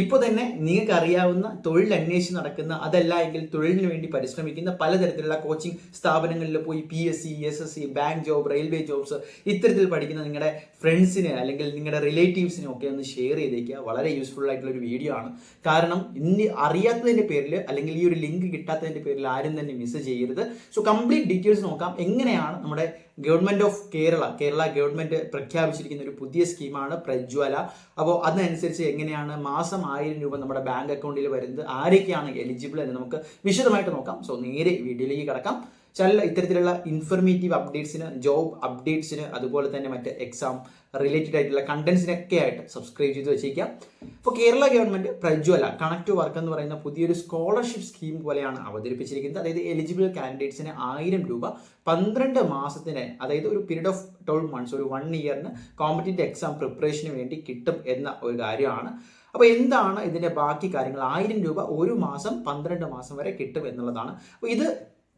ഇപ്പോൾ തന്നെ നിങ്ങൾക്ക് അറിയാവുന്ന തൊഴിൽ അന്വേഷിച്ച് നടക്കുന്ന അതല്ല എങ്കിൽ തൊഴിലിന് വേണ്ടി പരിശ്രമിക്കുന്ന പലതരത്തിലുള്ള കോച്ചിങ് സ്ഥാപനങ്ങളിൽ പോയി P S C S S C bank job railway jobs ഇത്തരത്തിൽ പഠിക്കുന്ന നിങ്ങളുടെ ഫ്രണ്ട്സിന് അല്ലെങ്കിൽ നിങ്ങളുടെ റിലേറ്റീവ്സിനെ ഒക്കെ ഒന്ന് ഷെയർ ചെയ്തേക്കുക. വളരെ യൂസ്ഫുൾ ആയിട്ടുള്ള ഒരു വീഡിയോ ആണ്. കാരണം ഇനി അറിയാത്തതിന്റെ പേരിൽ അല്ലെങ്കിൽ ഈ ഒരു ലിങ്ക് കിട്ടാത്തതിന്റെ പേരിൽ ആരും തന്നെ മിസ് ചെയ്യരുത്. സോ കംപ്ലീറ്റ് ഡീറ്റെയിൽസ് നോക്കാം. എങ്ങനെയാണ് നമ്മുടെ government of Kerala Kerala government പ്രഖ്യാപിച്ചിരിക്കുന്ന ഒരു പുതിയ സ്കീമാണ് പ്രജ്വല. അപ്പോൾ അതനുസരിച്ച് എങ്ങനെയാണ് മാസം ആയിരം രൂപ നമ്മുടെ ബാങ്ക് അക്കൗണ്ടിൽ വരുന്നത് ആരൊക്കെയാണ് എലിജിബിൾ എന്ന് നമുക്ക് വിശദമായിട്ട് നോക്കാം. സോ നേരെ വീഡിയോയിലേക്ക് കിടക്കാം. ചില ഇത്തരത്തിലുള്ള ഇൻഫർമേറ്റീവ് അപ്ഡേറ്റ്സിന് ജോബ് അപ്ഡേറ്റ്സിന് അതുപോലെ തന്നെ മറ്റ് എക്സാം റിലേറ്റഡ് ആയിട്ടുള്ള കണ്ടന്റ്സിനൊക്കെ ആയിട്ട് സബ്സ്ക്രൈബ് ചെയ്ത് വെച്ചേക്കാം. ഇപ്പോൾ Kerala government Prajwala connect work എന്ന് പറയുന്ന പുതിയൊരു സ്കോളർഷിപ്പ് സ്കീം പോലെയാണ് അവതരിപ്പിച്ചിരിക്കുന്നത്. അതായത് എലിജിബിൾ കാൻഡിഡേറ്റ്സിന് ആയിരം രൂപ പന്ത്രണ്ട് മാസത്തിന് അതായത് ഒരു പീരീഡ് ഓഫ് ട്വൽവ് മന്ത്സ് ഒരു വൺ ഇയറിന് കോമ്പറ്റീറ്റീവ് എക്സാം പ്രിപ്പറേഷന് വേണ്ടി കിട്ടും എന്ന ഒരു കാര്യമാണ്. അപ്പോൾ എന്താണ് ഇതിന്റെ ബാക്കി കാര്യങ്ങൾ? ആയിരം രൂപ ഒരു മാസം പന്ത്രണ്ട് മാസം വരെ കിട്ടും എന്നുള്ളതാണ്. അപ്പോൾ ഇത്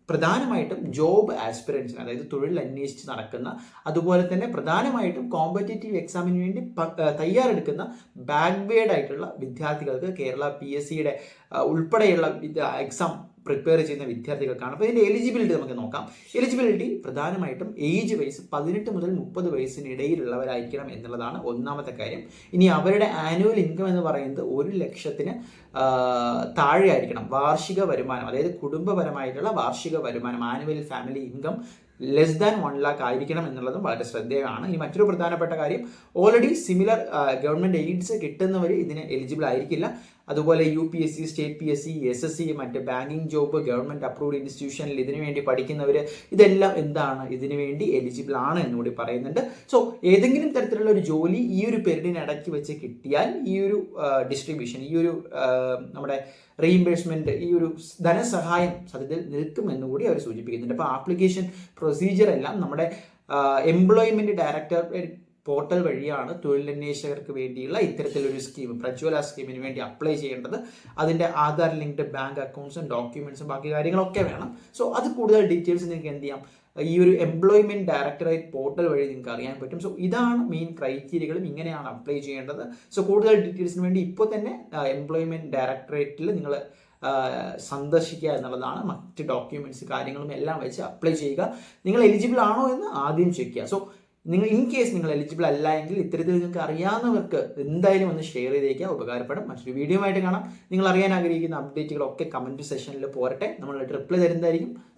പ്രധാനമായിട്ടും ജോബ് ആസ്പിറൻസിന് അതായത് തൊഴിൽ അന്വേഷിച്ച് നടക്കുന്ന അതുപോലെ തന്നെ പ്രധാനമായിട്ടും കോമ്പറ്റേറ്റീവ് എക്സാമിന് വേണ്ടി തയ്യാറെടുക്കുന്ന ബാക്ക്വേഡ് ആയിട്ടുള്ള വിദ്യാർത്ഥികൾക്ക് കേരള പി എസ് സിയുടെ ഉൾപ്പെടെയുള്ള എക്സാം പ്രിപ്പയർ ചെയ്യുന്ന വിദ്യാർത്ഥികൾക്കാണ്. അപ്പോൾ ഇതിന്റെ എലിജിബിലിറ്റി നമുക്ക് നോക്കാം. എലിജിബിലിറ്റി പ്രധാനമായിട്ടും ഏജ് വൈസ് പതിനെട്ട് മുതൽ മുപ്പത് വയസ്സിനിടയിലുള്ളവരായിരിക്കണം എന്നുള്ളതാണ് ഒന്നാമത്തെ കാര്യം. ഇനി അവരുടെ ആനുവൽ ഇൻകം എന്ന് പറയുന്നത് ഒരു ലക്ഷത്തിന് താഴെ ആയിരിക്കണം വാർഷിക വരുമാനം അതായത് കുടുംബപരമായിട്ടുള്ള വാർഷിക വരുമാനം annual family income less than one lakh ആയിരിക്കണം എന്നുള്ളതും വളരെ ശ്രദ്ധേയമാണ്. ഇനി മറ്റൊരു പ്രധാനപ്പെട്ട കാര്യം ഓൾറെഡി സിമിലർ ഗവൺമെന്റ് എയ്ഡ്സ് കിട്ടുന്നവർ ഇതിന് എലിജിബിൾ ആയിരിക്കില്ല. അതുപോലെ U P S C state P S C S S C മറ്റ് ബാങ്കിങ് ജോബ് ഗവൺമെന്റ് അപ്രൂവ്ഡ് ഇൻസ്റ്റിറ്റ്യൂഷനിൽ ഇതിനു വേണ്ടി പഠിക്കുന്നവർ ഇതെല്ലാം എന്താണ്? ഇതിനു വേണ്ടി എലിജിബിൾ ആണ് എന്നുകൂടി പറയുന്നുണ്ട്. സോ ഏതെങ്കിലും തരത്തിലുള്ള ഒരു ജോലി ഈ ഒരു പീരീഡിന് ഇടയ്ക്ക് വെച്ച് കിട്ടിയാൽ ഈ ഒരു ഡിസ്ട്രിബ്യൂഷൻ ഈ ഒരു നമ്മുടെ റീഇംബേഴ്സ്മെന്റ് ഈ ഒരു ധനസഹായം സത്യത്തിൽ നിൽക്കും എന്നുകൂടി അവർ സൂചിപ്പിക്കുന്നുണ്ട്. അപ്പോൾ ആപ്ലിക്കേഷൻ പ്രൊസീജിയർ എല്ലാം നമ്മുടെ എംപ്ലോയ്മെന്റ് ഡയറക്ടർ പോർട്ടൽ വഴിയാണ് തൊഴിലന്വേഷകർക്ക് വേണ്ടിയുള്ള ഇത്തരത്തിലൊരു സ്കീം പ്രജ്വല സ്കീമിന് വേണ്ടി അപ്ലൈ ചെയ്യേണ്ടത്. അതിന്റെ ആധാർ ലിങ്ക്ഡ് ബാങ്ക് അക്കൗണ്ട്സും ഡോക്യുമെന്റ്സും ബാക്കി കാര്യങ്ങളൊക്കെ വേണം. സോ അത് കൂടുതൽ ഡീറ്റെയിൽസ് നിങ്ങൾക്ക് എന്ത് ചെയ്യാം? ഈ ഒരു എംപ്ലോയ്മെന്റ് ഡയറക്ടറേറ്റ് പോർട്ടൽ വഴി നിങ്ങൾക്ക് അറിയാൻ പറ്റും. സോ ഇതാണ് മെയിൻ ക്രൈറ്റീരിയകളും ഇങ്ങനെയാണ് അപ്ലൈ ചെയ്യേണ്ടത്. സോ കൂടുതൽ ഡീറ്റെയിൽസിന് വേണ്ടി ഇപ്പോൾ തന്നെ എംപ്ലോയ്മെന്റ് ഡയറക്ടറേറ്റിൽ നിങ്ങൾ സന്ദർശിക്കുക എന്നുള്ളതാണ് മറ്റ് ഡോക്യുമെന്റ്സ് കാര്യങ്ങളും എല്ലാം വെച്ച് അപ്ലൈ ചെയ്യുക. നിങ്ങൾ എലിജിബിൾ ആണോ എന്ന് ആദ്യം ചെക്ക് ചെയ്യുക. സോ നിങ്ങൾ ഇൻ കേസ് നിങ്ങൾ എലിജിബിൾ അല്ല എങ്കിൽ ഇത്തരത്തിൽ നിങ്ങൾക്ക് അറിയാവുന്നവർക്ക് എന്തായാലും ഒന്ന് ഷെയർ ചെയ്തേക്കുക. ഉപകാരപ്പെടും. മറ്റൊരു വീഡിയോ ആയിട്ട് കാണാം. നിങ്ങൾ അറിയാൻ ആഗ്രഹിക്കുന്ന അപ്ഡേറ്റുകളൊക്കെ കമന്റ് സെഷനിൽ പോരട്ടെ. നമ്മൾ റിപ്ലൈ തരുന്നതായിരിക്കും